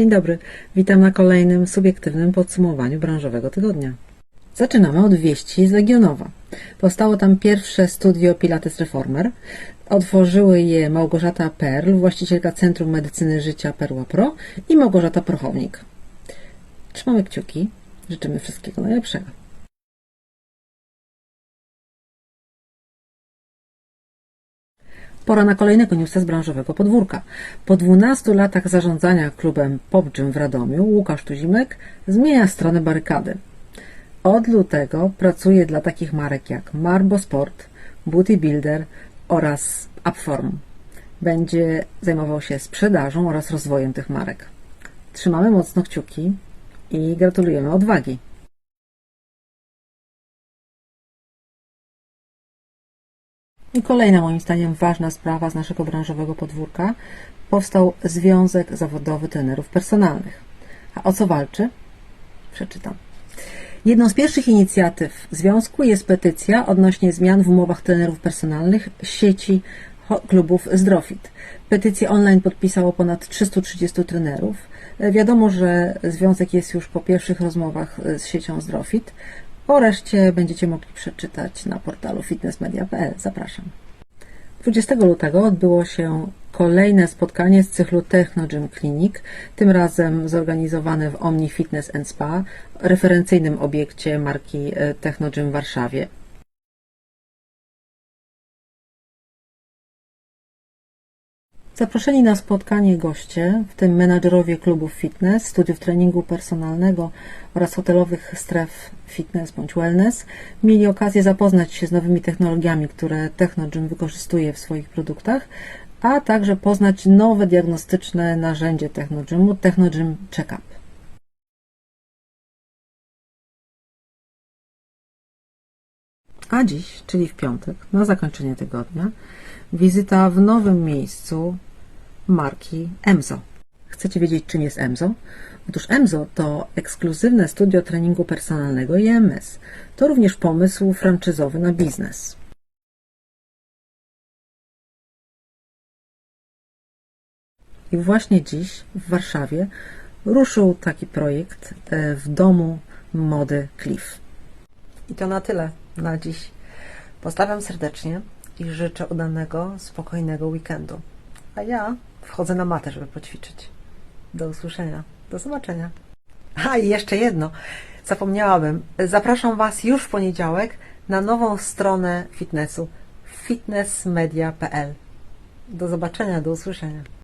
Dzień dobry, witam na kolejnym subiektywnym podsumowaniu branżowego tygodnia. Zaczynamy od wieści z Legionowa. Powstało tam pierwsze studio Pilates Reformer. Otworzyły je Małgorzata Perl, właścicielka Centrum Medycyny Życia Perła Pro i Małgorzata Prochownik. Trzymamy kciuki, życzymy wszystkiego najlepszego. Pora na kolejnego newsa z branżowego podwórka. Po 12 latach zarządzania klubem Pop Gym w Radomiu Łukasz Tuzimek zmienia stronę barykady. Od lutego pracuje dla takich marek jak Marbo Sport, Booty Builder oraz Upform. Będzie zajmował się sprzedażą oraz rozwojem tych marek. Trzymamy mocno kciuki i gratulujemy odwagi. I kolejna moim zdaniem ważna sprawa z naszego branżowego podwórka. Powstał Związek Zawodowy Trenerów Personalnych. A o co walczy? Przeczytam. Jedną z pierwszych inicjatyw związku jest petycja odnośnie zmian w umowach trenerów personalnych sieci klubów Zdrofit. Petycję online podpisało ponad 330 trenerów. E, Wiadomo, że związek jest już po pierwszych rozmowach e, z siecią Zdrofit. O reszcie będziecie mogli przeczytać na portalu fitnessmedia.pl. Zapraszam. 20 lutego odbyło się kolejne spotkanie z cyklu Techno Gym Clinic, tym razem zorganizowane w Omni Fitness Spa, referencyjnym obiekcie marki e, Techno Gym w Warszawie. Zaproszeni na spotkanie goście, w tym menadżerowie klubów fitness, studiów treningu personalnego oraz hotelowych stref fitness bądź wellness, mieli okazję zapoznać się z nowymi technologiami, które TechnoGym wykorzystuje w swoich produktach, a także poznać nowe diagnostyczne narzędzie TechnoGymu, TechnoGym Checkup. A dziś, czyli w piątek, na zakończenie tygodnia, wizyta w nowym miejscu marki Emzo. Chcecie wiedzieć, czym jest Emzo? Otóż Emzo to ekskluzywne studio treningu personalnego i EMS. To również pomysł franczyzowy na biznes. I właśnie dziś w Warszawie ruszył taki projekt e, w domu mody Cliff. I to na tyle na dziś. Pozdrawiam serdecznie i życzę udanego, spokojnego weekendu. A ja wchodzę na matę, żeby poćwiczyć. Do usłyszenia. Do zobaczenia. A i jeszcze jedno. Zapomniałabym. Zapraszam Was już w poniedziałek na nową stronę fitnessu fitnessmedia.pl. Do zobaczenia, do usłyszenia.